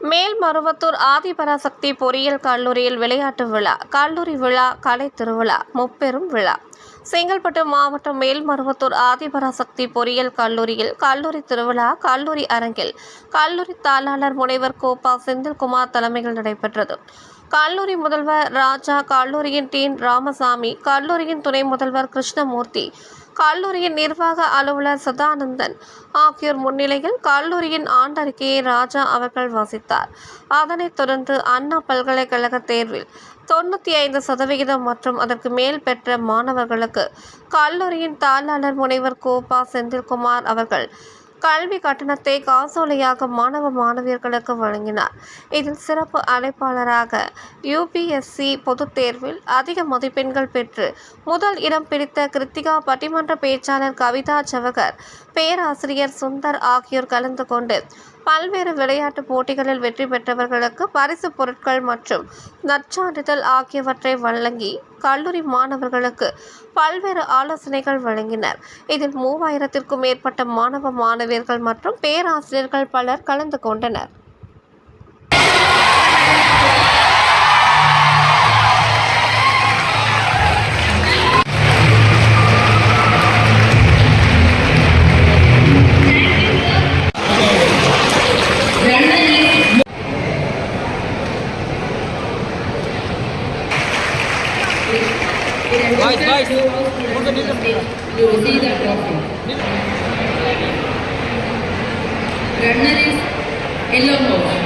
மேல்மருவத்தூர் ஆதிபராசக்தி பொறியியல் கல்லூரியில் விளையாட்டு விழா கல்லூரி விழா கலை திருவிழா முப்பெரும் விழா. செங்கல்பட்டு மாவட்டம் மேல்மருவத்தூர் ஆதிபராசக்தி பொறியியல் கல்லூரியில் கல்லூரி திருவிழா கல்லூரி அரங்கில் கல்லூரி தாளாளர் முனைவர் கோபா செந்தில்குமார் தலைமையில் நடைபெற்றது. கல்லூரி முதல்வர் ராஜா கல்லூரியின் டீன் ராமசாமி கல்லூரியின் துணை முதல்வர் கிருஷ்ணமூர்த்தி கல்லூரியின் நிர்வாக அலுவலர் சதானந்தன் ஆகியோர் முன்னிலையில் கல்லூரியின் ஆண்டறிக்கையை ராஜா அவர்கள் வாசித்தார். அதனைத் தொடர்ந்து அண்ணா பல்கலைக்கழக தேர்வில் தொண்ணூற்றி ஐந்து சதவிகிதம் மற்றும் அதற்கு மேல் பெற்ற மாணவர்களுக்கு கல்லூரியின் தாளாளர் முனைவர் கோபா செந்தில்குமார் அவர்கள் கல்வி கட்டணத்தை காசோலையாக மாணவ மாணவியர்களுக்கு வழங்கினார். இதில் சிறப்பு அழைப்பாளராக யுபிஎஸ்சி பொதுத் தேர்வில் அதிக மதிப்பெண்கள் பெற்று முதல் இடம் பிடித்த கிருத்திகா பட்டிமன்ற பேச்சாளர் கவிதா ஜவகர் பேராசிரியர் சுந்தர் ஆகியோர் கலந்து கொண்டு பல்வேறு விளையாட்டு போட்டிகளில் வெற்றி பெற்றவர்களுக்கு பரிசு பொருட்கள் மற்றும் நற்சான்றிதழ் ஆகியவற்றை வழங்கி கல்லூரி மாணவர்களுக்கு பல்வேறு ஆலோசனைகள் வழங்கினர். இதில் மூவாயிரத்திற்கும் மேற்பட்ட மாணவ மாணவியர்கள் மற்றும் பேராசிரியர்கள் பலர் கலந்து கொண்டனர். Right, right. Put the needle. You will see the profit. Runner is yellow mouse.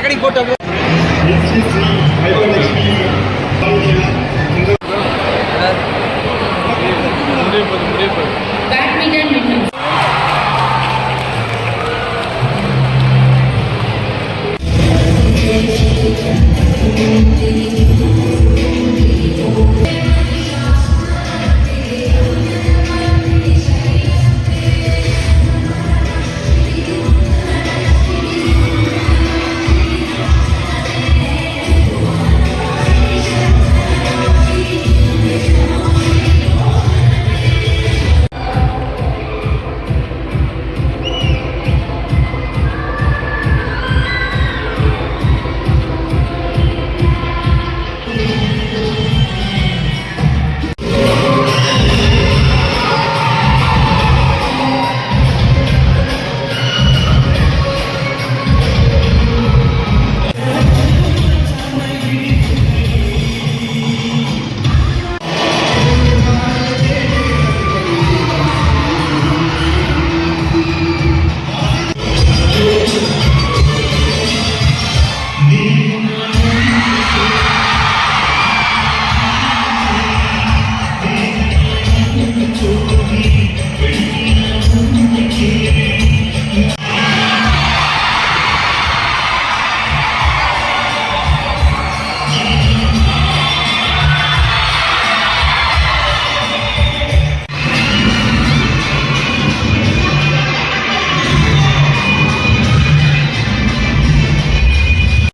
Mechanic போட்டு முடிவு முடிவு